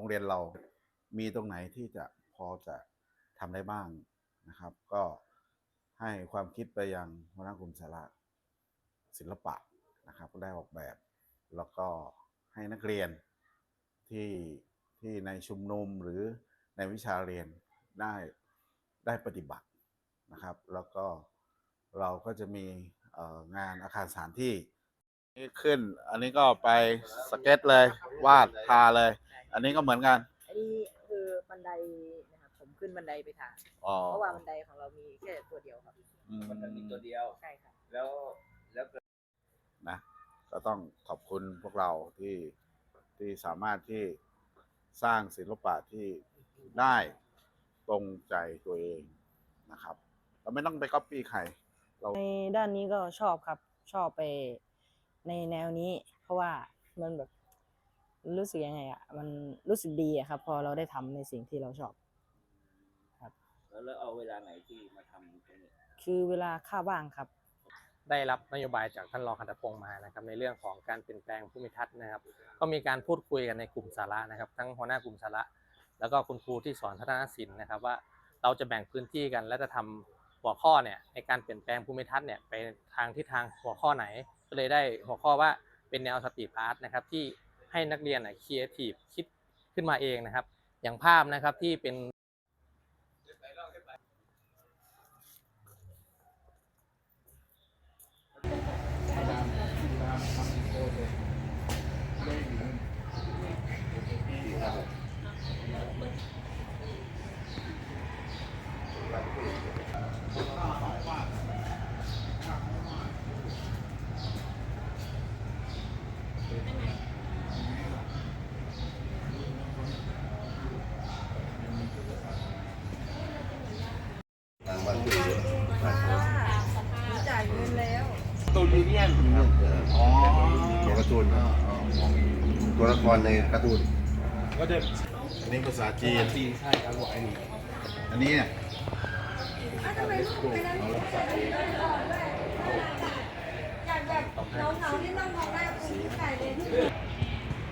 รงเรียนเรามีตรงไหนที่จะพอจะทำได้บ้างนะครับ ก็ให้ความคิดไปยังหัวหน้ากลุ่มสาระศิลปะนะครับได้ออกแบบ แล้วก็ให้นักเรียนที่ที่ในชุมนุมหรือในวิชาเรียนได้ได้ปฏิบัตินะครับ แล้วก็เราก็จะมีงานอาคารสถานที่นี่ขึ้น อันนี้ก็ไปสเก็ตเลย วาดทาเลย อันนี้ก็เหมือนกัน อันนี้คือบันไดนะครับผมขึ้นบันไดไปทางอ๋อเพราะว่าบันไดของเรามีแค่ตัวเดียวครับอืมมันมีตัวเดียว ใช่ครับ แล้วแล้วนะ ก็ต้องขอบคุณพวกเราที่ที่สามารถที่สร้างศิลปะที่ได้ตรงใจตัวเองนะครับ เราไม่ต้องไปก๊อปปี้ใคร ในด้านนี้ก็ชอบครับ ชอบไปในแนวนี้ เพราะว่ามันแบบ รู้สึกยังไงอะมันรู้สึกดีอะครับ พอเราได้ทำในสิ่งที่เราชอบแล้วเอาเวลาไหนที่มาทำตรงนี้คือเวลาค่าว่างครับ ได้รับนโยบายจากท่านรองคันตพงศ์มานะครับในเรื่องของการเปลี่ยนแปลงภูมิทัศน์นะครับ ก็มีการพูดคุยกันในกลุ่มสาระนะครับ ทั้งหัวหน้ากลุ่มสาระ แล้วก็คุณครูที่สอนทัศนศิลป์นะครับว่าเราจะแบ่งพื้นที่กัน และจะทำหัวข้อเนี่ยในการเปลี่ยนแปลงภูมิทัศน์เนี่ยไปทางทิศทางหัวข้อไหนก็เลยได้หัวข้อว่าเป็นแนวสตรีทอาร์ตนะครับที่ ให้นักเรียนครีเอทีฟคิดขึ้นมาเองนะครับ อย่างภาพนะครับที่เป็นตั วยูเนียนอ๋อตัวการ์ตูนตัวละครในการ์ตูนก็จะอันนี้ภาษาจีนจีนใช่ครับผมไอ้นี่อันนี้เนี่ย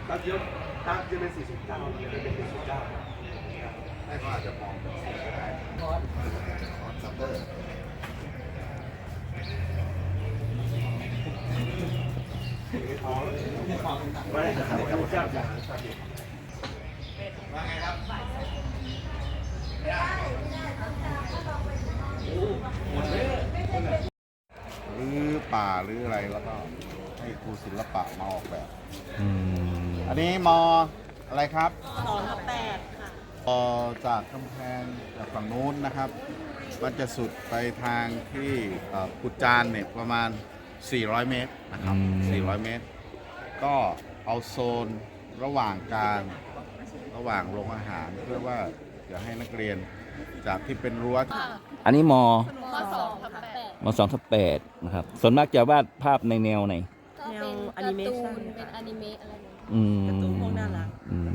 ตามเยอะตามจะเป็นสี่สิบเก้าจะเป็นสี่สิบเก้าให้เขาอาจจะมองเป็นสีก็ได้คอร์สซับเตอร์ ไม่ได้ขายกับเจ้าจ๋า ว่าไงครับหรือป่าหรืออะไรแล้วก็ให้ครูศิลปะมาออกแบบ อันนี้มออะไรครับสองแปดค่ะพอจากกำแพงจากฝั่งนู้นนะครับ มันจะสุดไปทางที่เอ่อกุดจานเนี่ยประมาณ 400 เมตรนะครับ 400 เมตร ก็เอาโซนระหว่างกลางระหว่างโรงอาหารเพื่อว่าจะให้นักเรียนจากที่เป็นรั้วอันนี้มมสองทับแปดมสองทับแปดนะครับ ส่วนมากจะวาดภาพในแนวไหน ก็เป็นแนวการ์ตู animation นเป็นอนิเมะอะไรแบบนี้อืมการ์ตูนพวกน่ารัก อืม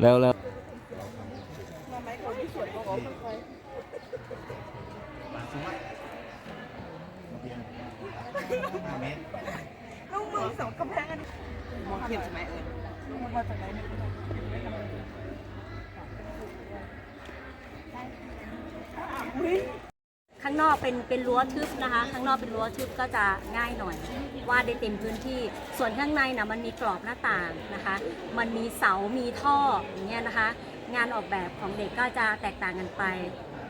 แล้วแล้วมองเห็นใช่ไหมเอิญข้างนอกเป็นเป็นรั้วทึบนะคะ ข้างนอกเป็นรั้วทึบก็จะง่ายหน่อย วาดได้เต็มพื้นที่ ส่วนข้างในนะมันมีกรอบหน้าต่างนะคะ มันมีเสา มีท่ออย่างเงี้ยนะคะ งานออกแบบของเด็กก็จะแตกต่างกันไป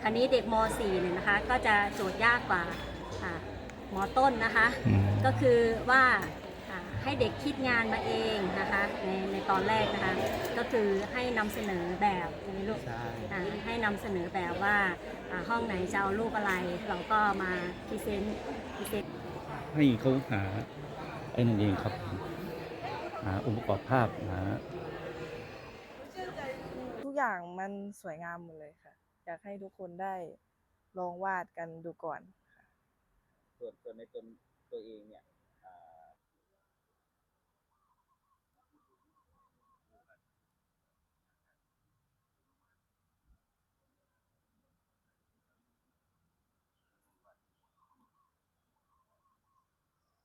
คราวนี้เด็กม .4 เนี่ยนะคะ ก็จะโจทย์ยากกว่าอ่ามต้นนะคะอืมก็คือว่าอ่า ให้เด็กคิดงานมาเองนะคะในในตอนแรกนะคะ ก็คือให้นำเสนอแบบใช่ไหมลูกอ่าให้นำเสนอแบบว่าอ่าห้องไหนจะเอารูปอะไร เราก็มาพรีเซนต์พรีเซนต์ให้เขาหาไอ้นั่นเองครับหาองค์ประกอบภาพหาทุกอย่างมันสวยงามหมดเลยค่ะ อยากให้ทุกคนได้ลองวาดกันดูก่อนส่วนส่วนในตนตัวเองเนี่ย